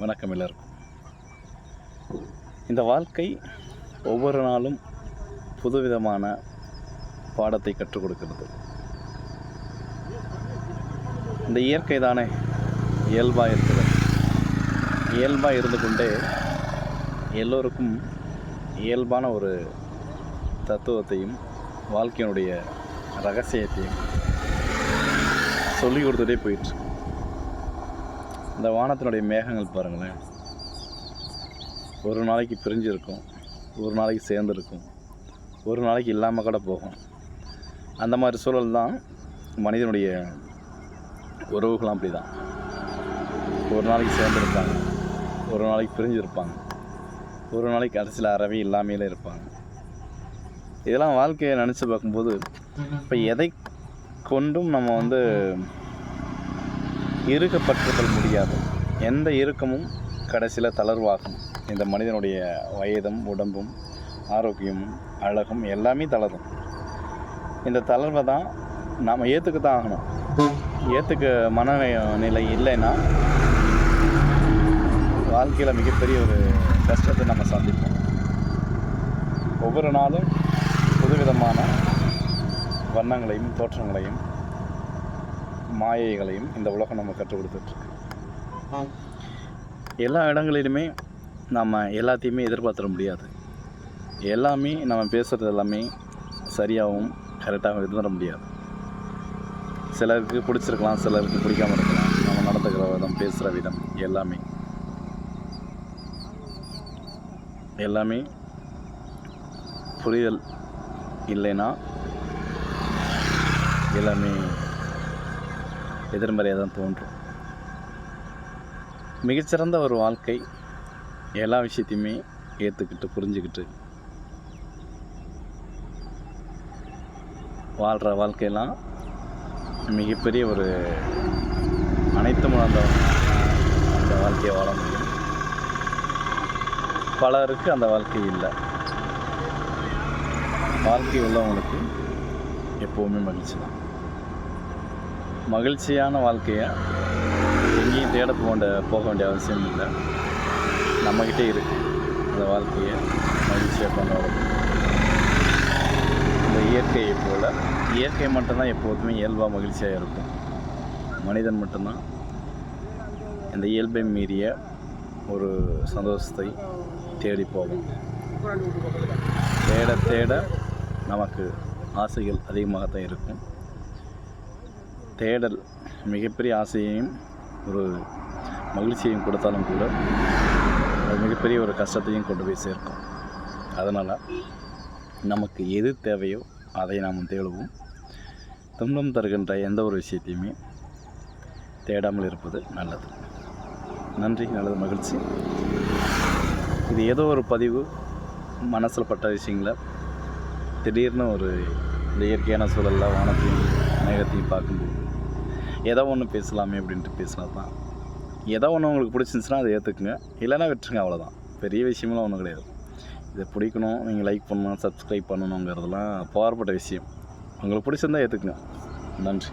வணக்கம் எல்லாருக்கும். இந்த வாழ்க்கை ஒவ்வொரு நாளும் புதுவிதமான பாடத்தை கற்றுக் கொடுக்கிறது. இந்த இயற்கை தானே இயல்பாக இருக்குது இயல்பாக இருந்து கொண்டே எல்லோருக்கும் இயல்பான ஒரு தத்துவத்தையும் வாழ்க்கையினுடைய ரகசியத்தையும் சொல்லி கொடுத்துட்டே போயிட்டுருக்கு இந்த வானத்தினுடைய மேகங்கள் பாருங்களேன். ஒரு நாளைக்கு பிரிஞ்சு இருக்கும் ஒரு நாளைக்கு சேர்ந்துருக்கும் ஒரு நாளைக்கு இல்லாமல் கூட போகும். அந்த மாதிரி சூழல் தான் மனிதனுடைய உறவுகளும் அப்படி தான் ஒரு நாளைக்கு சேர்ந்துருப்பாங்க ஒரு நாளைக்கு பிரிஞ்சிருப்பாங்க ஒரு நாளைக்கு கடைசியில் அறவே இல்லாமையிலே இருப்பாங்க. இதெல்லாம் வாழ்க்கையை நினச்சி பார்க்கும்போது இப்போ எதை கொண்டும் நம்ம வந்து இறுக்கப்பற்றுதல் முடியாது. எந்த இறுக்கமும் கடைசியில் தளர்வாகும். இந்த மனிதனுடைய வயதும் உடம்பும் ஆரோக்கியமும் அழகும் எல்லாமே தளரும். இந்த தளர்வை தான் நாம் ஏற்றுக்க தான் ஆகணும். ஏற்றுக்க மனநிலை இல்லைன்னா வாழ்க்கையில் மிகப்பெரிய ஒரு கஷ்டத்தை நம்ம சந்திப்போம். ஒவ்வொரு நாளும் புதுவிதமான வண்ணங்களையும் தோற்றங்களையும் மாயைகளையும் இந்த உலகம் நம்ம கற்றுக் கொடுத்துட்ருக்கு. எல்லா இடங்களிலுமே நம்ம எல்லாத்தையுமே எதிர்பார்த்துட முடியாது. எல்லாமே நம்ம பேசுகிறது எல்லாமே சரியாகவும் கரெக்டாகவும் இருந்துட முடியாது. சிலருக்கு பிடிச்சிருக்கலாம் சிலருக்கு பிடிக்காம இருக்கலாம். நம்ம நடந்துக்கிற விதம் பேசுகிற விதம் எல்லாமே. எல்லாமே புரிதல் இல்லைன்னா எல்லாமே எதிர்மறையாக தான் தோன்றும். மிகச்சிறந்த ஒரு வாழ்க்கை எல்லா விஷயத்தையுமே ஏற்றுக்கிட்டு புரிஞ்சுக்கிட்டு வாழ்கிற வாழ்க்கையெல்லாம் மிகப்பெரிய ஒரு அனைத்து அந்த அந்த வாழ்க்கையை வாழ முடியும். பலருக்கு அந்த வாழ்க்கை இல்லை. வாழ்க்கை உள்ளவங்களுக்கு எப்போவுமே மகிழ்ச்சி தான். மகிழ்ச்சியான வாழ்க்கையை எங்கேயும் தேட போக போக வேண்டிய அவசியம் இல்லை. நம்மக்கிட்டே இருக்குது அந்த வாழ்க்கையை மகிழ்ச்சியாக கொண்டாடும் இந்த இயற்கையை போல் இயற்கை மட்டும்தான் எப்போதுமே இயல்பாக மகிழ்ச்சியாக இருக்கும். மனிதன் மட்டும்தான் இந்த இயல்பை மீறிய ஒரு சந்தோஷத்தை தேடி போகும். தேட தேட நமக்கு ஆசைகள் அதிகமாகத்தான் இருக்கும். தேடல் மிகப்பெரிய ஆசையையும் ஒரு மகிழ்ச்சியையும் கொடுத்தாலும் கூட அது மிகப்பெரிய ஒரு கஷ்டத்தையும் கொண்டு போய் சேர்க்கும். அதனால் நமக்கு எது தேவையோ அதை நாம் தேடுவோம். துன்பம் தருகின்ற எந்த ஒரு விஷயத்தையுமே தேடாமல் இருப்பது நல்லது. நன்றி நல்லது மகிழ்ச்சி. இது ஏதோ ஒரு பதிவு மனசில் பட்ட விஷயங்களை திடீர்னு ஒரு இந்த இயற்கையான சூழலில் வானத்தையும் மேகத்தையும் பார்க்கும்போது ஏதோ ஒன்று பேசலாமே அப்படின்ட்டு பேசினது தான் ஏதோ ஒன்று உங்களுக்கு பிடிச்சிருந்துச்சுன்னா அதை ஏற்றுக்குங்க இல்லைன்னா விட்டுருங்க அவ்வளோதான் பெரிய விஷயமெல்லாம் ஒன்றும் கிடையாது. இதை பிடிக்கணும் நீங்கள் லைக் பண்ணணும் சப்ஸ்கிரைப் பண்ணணுங்கிறதெல்லாம் அப்பாற்பட்ட விஷயம். உங்களுக்கு பிடிச்சிருந்தா ஏற்றுக்குங்க நன்றி.